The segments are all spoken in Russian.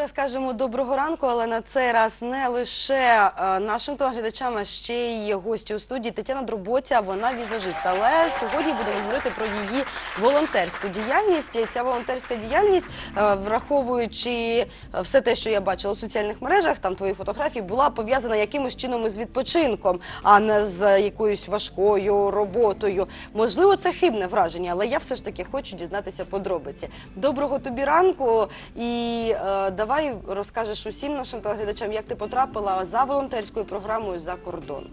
раз кажемо доброго ранку, але на цей раз не лише е, нашим телеглядачам, а ще й гості у студії Тетяна Дроботя, вона візажист. Але сьогодні будемо говорити про її волонтерську діяльність. Ця волонтерська діяльність, е, враховуючи е, все те, що я бачила у соціальних мережах, там твої фотографії, була пов'язана якимось чином із відпочинком, а не з якоюсь важкою роботою. Можливо, це хибне враження, але я все ж таки хочу дізнатися подробиці. Доброго тобі ранку і е, давай розкажеш усім нашим телеглядачам, як ти потрапила за волонтерською програмою за кордон.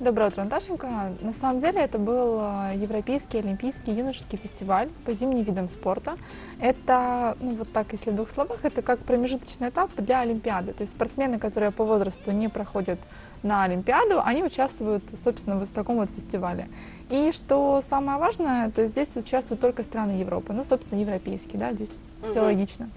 Доброе утро, Наташенька. На самом деле это был э, Европейский Олимпийский юношеский фестиваль по зимним видам спорта. Это, ну вот так, если в двух словах, это как промежуточный этап для Олимпиады. То есть спортсмены, которые по возрасту не проходят на Олимпиаду, они участвуют, собственно, вот в таком вот фестивале. И что самое важное, то здесь участвуют только страны Европы, ну, собственно, европейские, да, здесь все Мгм. логично.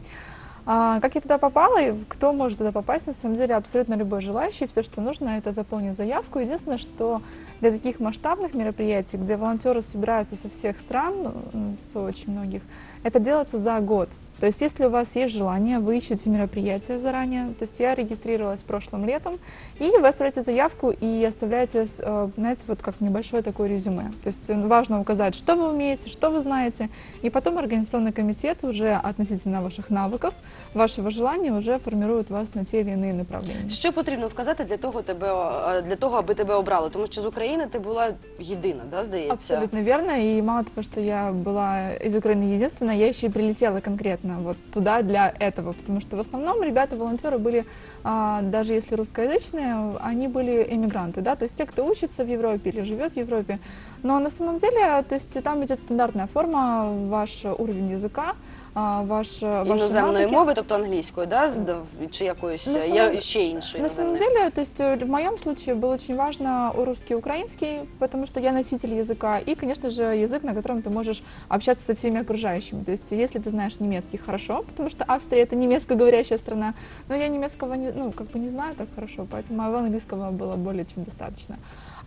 А, как я туда попала и кто может туда попасть? На самом деле абсолютно любой желающий. Все, что нужно, это заполнить заявку. Единственное, что для таких масштабных мероприятий, где волонтеры собираются со всех стран, м, с очень многих, это делается за год. То есть, если у вас есть желание, вы ищете мероприятия заранее. То есть, я регистрировалась прошлым летом, и вы оставляете заявку и оставляете, с- э, знаете, вот как небольшое такое резюме. То есть, э, важно указать, что вы умеете, что вы знаете, и потом организационный комитет уже относительно ваших навыков, вашего желания уже формирует вас на те или иные направления. Що потрібно вказати для того, тебе е, для того, аби тебе обрали? Тому що з України ти була єдина, да, здається? Абсолютно верно. И мало того, что я была из Украины единственная, я еще и прилетела конкретно вот туда для этого. Потому что в основном ребята-волонтеры были, а, даже если русскоязычные, они были иммигранты, да, то есть те, кто учится в Европе или живет в Европе. Но на самом деле, то есть там идет стандартная форма, ваш уровень языка, а, ваш, ваши Іноземної навыки. мови, тобто англійської, да, з- чи якоїсь На е, самом- я, ще іншої На самом іноземної? деле, то есть э, в моем случае было очень важно русский и украинский, потому что я носитель языка, и, конечно же, язык, на котором ты можешь общаться со всеми окружающими. То есть если ты знаешь немецкий, хорошо, потому что Австрия это немецкоговорящая страна, но я немецкого не, ну, как бы не знаю так хорошо, поэтому моего английского было более чем достаточно.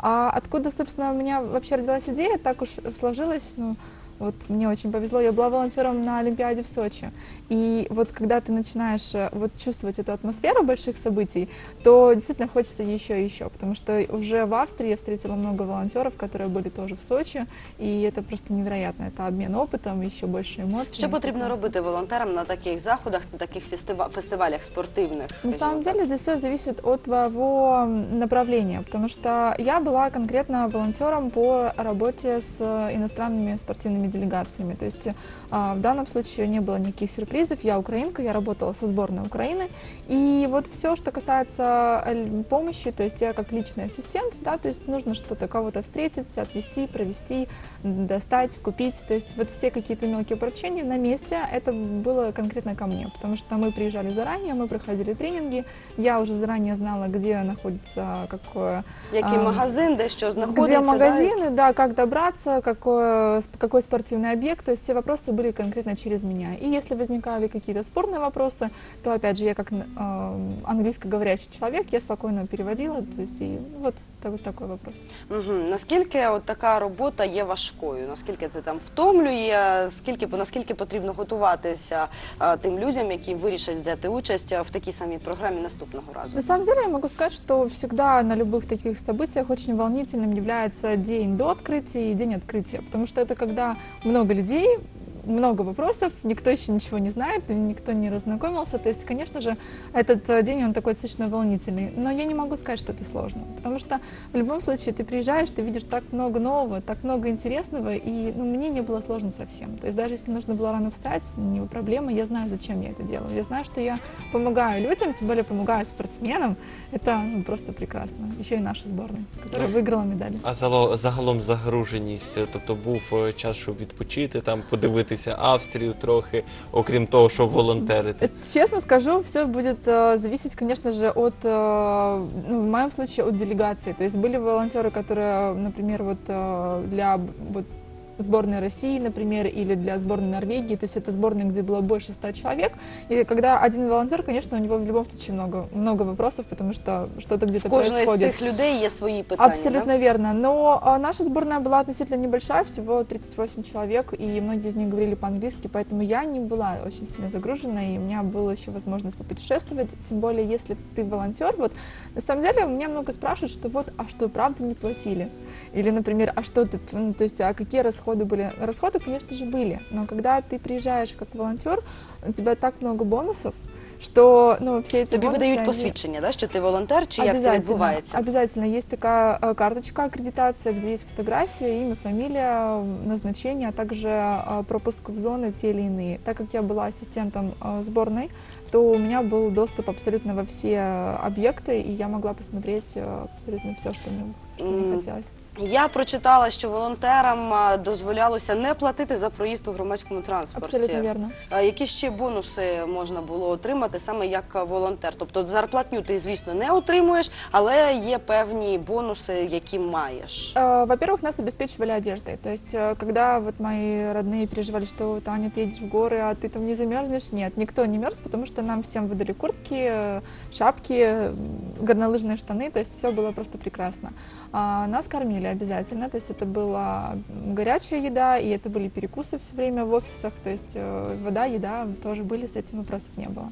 А откуда, собственно, у меня вообще родилась идея, так уж сложилось, ну, вот мне очень повезло, я была волонтером на Олимпиаде в Сочи. И вот когда ты начинаешь э, вот чувствовать эту атмосферу больших событий, то действительно хочется еще и еще, потому что уже в Австрии я встретила много волонтеров, которые были тоже в Сочи, и это просто невероятно. Это обмен опытом, еще больше эмоций. Это потрібно робити волонтерам на таких заходах, на таких фестива- фестивалях спортивних? На самом так? деле здесь все зависит от твоего направления, потому что я была конкретно волонтером по работе с э, иностранными спортивными делегациями. То есть а, в данном случае не было никаких сюрпризов. Я украинка, я работала со сборной Украины. И вот все, что касается э, помощи, то есть я как личный ассистент, да, то есть нужно что-то кого-то встретить, отвезти, провести, достать, купить. То есть вот все какие-то мелкие поручения на месте, это было конкретно ко мне, потому что мы приезжали заранее, мы проходили тренинги, я уже заранее знала, где находится какое Який а, магазин, де що где знаходиться? да? магазины, да, как добраться, какой, какой спортивный объект, то есть все вопросы были конкретно через меня. И если возникали какие-то спорные вопросы, то опять же я как э, английскоговорящий человек, я спокойно переводила, то есть и вот, так- вот такой вопрос. Угу. Наскільки от така робота є важкою? Наскільки ти там втомлює? Скільки наскільки потрібно готуватися а, тим людям, які вирішать взяти участь а, в такій самій програмі наступного разу? На самом деле я могу сказать, что всегда на любых таких событиях очень волнительным является день до открытия и день открытия, потому что это когда много людей, много вопросов, никто еще ничего не знает, никто не разнакомился. То есть, конечно же, этот э, день, он такой достаточно волнительный. Но я не могу сказать, что это сложно, потому что в любом случае ты приезжаешь, ты видишь так много нового, так много интересного, и ну, мне не было сложно совсем. То есть даже если нужно было рано встать, не проблема, я знаю, зачем я это делаю. Я знаю, что я помогаю людям, тем более помогаю спортсменам. Это ну, просто прекрасно. Еще и наша сборная, которая выиграла медали. А зало- загалом загруженість, тобто був час, щоб відпочити, там подивитися Австрію трохи, окрім того, щоб волонтерити. Честно скажу, все будет э, зависеть, конечно же, от, э, ну, в моем случае, от делегации. То есть были волонтеры, которые, например, вот э, для вот сборной России, например, или для сборной Норвегии. То есть это сборная, где было больше 100 человек. И когда один волонтер, конечно, у него в любом случае много, много вопросов, потому что что-то где-то В кожної з происходит. цих людей є свої питання. Абсолютно верно. Но а, наша сборная была относительно небольшая, всего 38 человек, и многие из них говорили по-английски, поэтому я не была очень сильно загружена, и у меня была еще возможность попутешествовать. Тем более, если ты волонтер, вот на самом деле меня много спрашивают, что вот, а что, правда не платили? Или, например, а что ты, ну, то есть, а какие расходы были? Расходы, конечно же, были, но когда ты приезжаешь как волонтер, у тебя так много бонусов, что, ну, все эти Тобі бонусы, видають они- посвідчення, да, що ти волонтер, чи як це відбувається? Обязательно. Есть такая э, карточка аккредитация, где есть фотография, имя, фамилия, назначение, а также э, пропуск в зоны те или иные. Так как я была ассистентом э, сборной, то у меня был доступ абсолютно во все объекты, и я могла посмотреть э, абсолютно все, что мне, что мне М. хотелось. Я прочитала, що волонтерам а, дозволялося не платити за проїзд у громадському транспорті. Абсолютно верно. А Які ще бонуси можна було отримати саме як волонтер? Тобто зарплатню ти, звісно, не отримуєш, але є певні бонуси, які маєш. Э, Во-первых, нас обеспечивали одеждой. То есть, э, когда вот мои родные переживали, что вот, Аня, ты едешь в горы, а ты там не замерзнешь, нет, никто не мерз, потому что нам всем выдали куртки, э, шапки, э, горнолыжные штаны, то есть все было просто прекрасно. А, Нас кормили обязательно, то есть это была горячая еда, и это были перекусы все время в офисах, то есть э, вода, еда тоже были, с этим вопросов не было.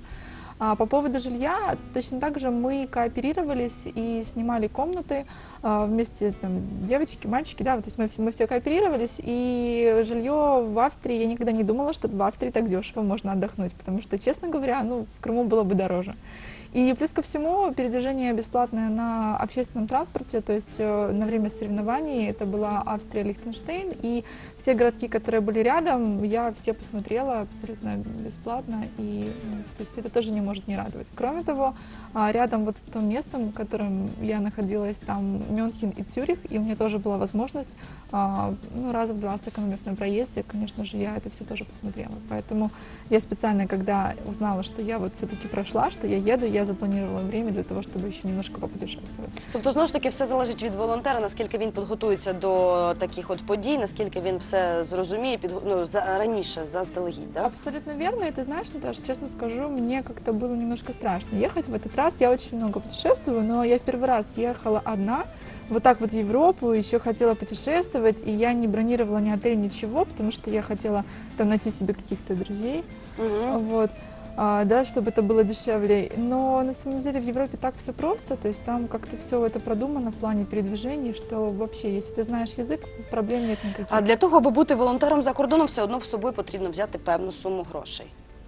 А по поводу жилья, точно так же мы кооперировались и снимали комнаты а, вместе, там, девочки, мальчики, да, то есть мы, мы все кооперировались, и жилье в Австрии, я никогда не думала, что в Австрии так дешево можно отдохнуть, потому что, честно говоря, ну, в Крыму было бы дороже. И плюс ко всему, передвижение бесплатное на общественном транспорте, то есть э, на время соревнований, это была Австрия, Лихтенштейн, и все городки, которые были рядом, я все посмотрела абсолютно бесплатно, и ну, то есть это тоже не может не радовать. Кроме того, а, рядом вот с тем местом, в котором я находилась, там Мюнхен и Цюрих, и у меня тоже была возможность, а, ну, раза в два сэкономив на проезде, конечно же, я это все тоже посмотрела. Поэтому я специально, когда узнала, что я вот все-таки прошла, что я еду, я запланировала время для того, чтобы еще немножко попутешествовать. Тобто, знову ж таки, все залежить від волонтера, наскільки він підготується до таких от подій, наскільки він все зрозуміє, підго... ну, за... раніше, заздалегідь, да? Абсолютно верно. И ты знаешь, Наташа, честно скажу, мне как-то было немножко страшно ехать в этот раз. Я очень много путешествую, но я в первый раз ехала одна, вот так вот в Европу, еще хотела путешествовать, и я не бронировала ни отель, ничего, потому что я хотела там найти себе каких-то друзей, Угу. вот, а, да, чтобы это было дешевле. Но на самом деле в Европе так все просто, то есть там как-то все это продумано в плане передвижений, что вообще, если ты знаешь язык, проблем нет никаких. А для того, аби бути волонтером за кордоном, все одно з собою потрібно взяти певну суму грошей.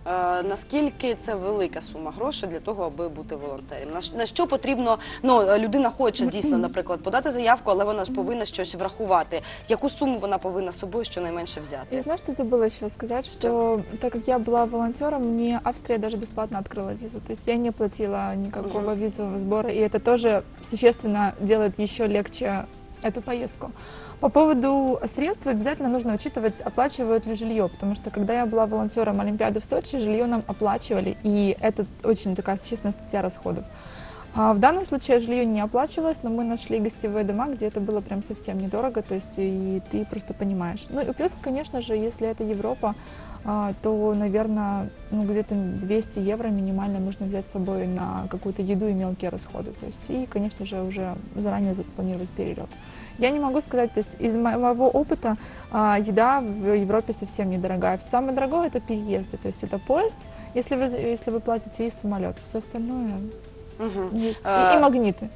Е, наскільки це велика сума грошей для того, аби бути волонтером? На, щ- на що потрібно? Ну людина хоче дійсно, наприклад, подати заявку, але вона ж повинна щось врахувати. Яку суму вона повинна з собою щонайменше взяти? Я знаешь, что забыла еще сказать, что так как я была волонтером, мне Австрия даже бесплатно открыла визу. То есть я не платила никакого Мгм. визового сбора, и это тоже существенно делает еще легче эту поездку. По поводу средств обязательно нужно учитывать, оплачивают ли жилье, потому что когда я была волонтером Олимпиады в Сочи, жилье нам оплачивали, и это очень такая существенная статья расходов. А в данном случае жилье не оплачивалось, но мы нашли гостевые дома, где это было прям совсем недорого, то есть и ты просто понимаешь. Ну и плюс, конечно же, если это Европа, а, то, наверное, ну где-то 200 евро минимально нужно взять с собой на какую-то еду и мелкие расходы. То есть и, конечно же, уже заранее запланировать перелет. Я не могу сказать, то есть из мо- моего опыта а, еда в Европе совсем недорогая. Самое дорогое это переезды, то есть это поезд, если вы, если вы платите и самолет, все остальное Угу. есть. И- А, и магниты.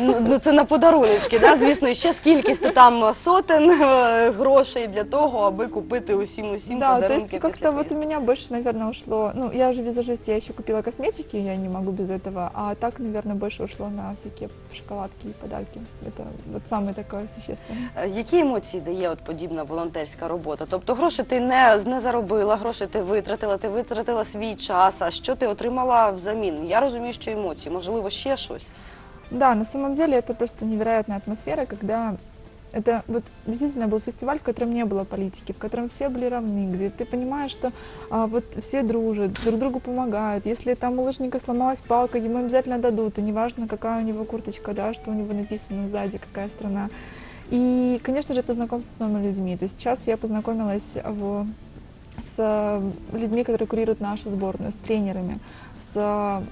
Ну, ну це на подаруночки, да? звісно, і ще скількись там сотень е, грошей для того, аби купити усім усім Да, то подарунки. есть как-то вот у меня больше, наверное, ушло. Ну, я же визажист, я еще купила косметики, я не могу без этого. А так, наверное, больше ушло на всякие шоколадки и подарки. Это вот самое такое существенное. Е, Які емоції дає от подібна волонтерська робота? Тобто гроші ти не, не заробила, гроші ти витратила, ти витратила свій час. А що ти отримала взамін? Я розумію, що емоції, можливо, ще щось. Да, на самом деле это просто невероятная атмосфера, когда это вот действительно был фестиваль, в котором не было политики, в котором все были равны, где ты понимаешь, что а, вот все дружат, друг другу помогают. Если там у лыжника сломалась палка, ему обязательно дадут, и неважно, какая у него курточка, да, что у него написано сзади, какая страна. И, конечно же, это знакомство с новыми людьми. То есть сейчас я познакомилась в- с э, людьми, которые курируют нашу сборную, с тренерами, с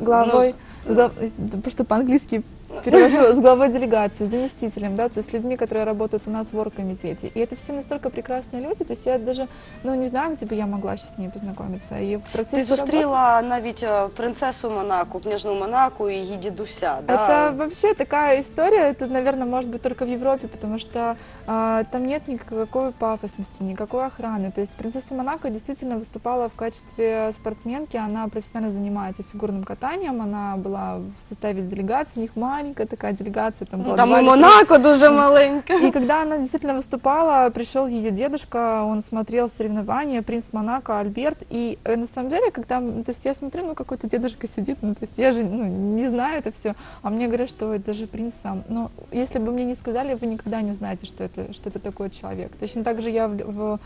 главой, Ну, глав- да, просто по-английски перевожу, с главой делегации, с заместителем, да, то есть людьми, которые работают у нас в оргкомитете. И это все настолько прекрасные люди, то есть я даже, ну, не знаю, где бы я могла сейчас с ними познакомиться. И в Ти процессе работы- зустріла навіть е, принцесу Монако, княжну Монако і її дідуся. Да? Это вообще такая история, это, наверное, может быть только в Европе, потому что а, там нет никакой пафосности, никакой охраны. То есть принцесса Монако действительно выступала в качестве спортсменки, она профессионально занимается фигурным катанием, она была в составе делегации, у них маленькая такая делегация, там Ну, было Там три Монако дуже маленьке. и когда она действительно выступала, пришел ее дедушка, он смотрел соревнования, принц Монако, Альберт. И э, на самом деле, когда, то есть я смотрю, ну какой-то дедушка сидит, ну то есть я же ну, не знаю это все, а мне говорят, что это же принц сам. Но если бы мне не сказали, вы никогда не узнаете, что это, что это такой человек. Точно так же я в, в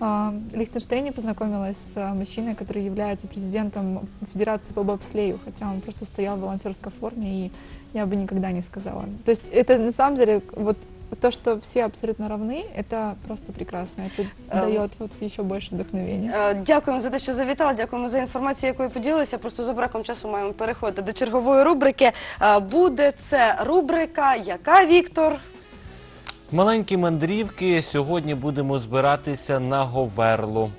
а, Лихтенштейне познакомилась с а, мужчиной, который является президентом Федерации по бобслею, хотя он просто стоял в волонтерской форме, и я бы никогда не сказала. То есть это на самом деле вот то, что все абсолютно равны, это просто прекрасно. Это Эм. дает вот еще больше вдохновения. Е, Дякуємо за те, що завітала. Дякуємо за інформацію, якою поділилися. Просто за браком часу маємо переходити до чергової рубрики. Е, Буде це рубрика, яка Віктор? Маленькі мандрівки. Сьогодні будемо збиратися на Говерлу.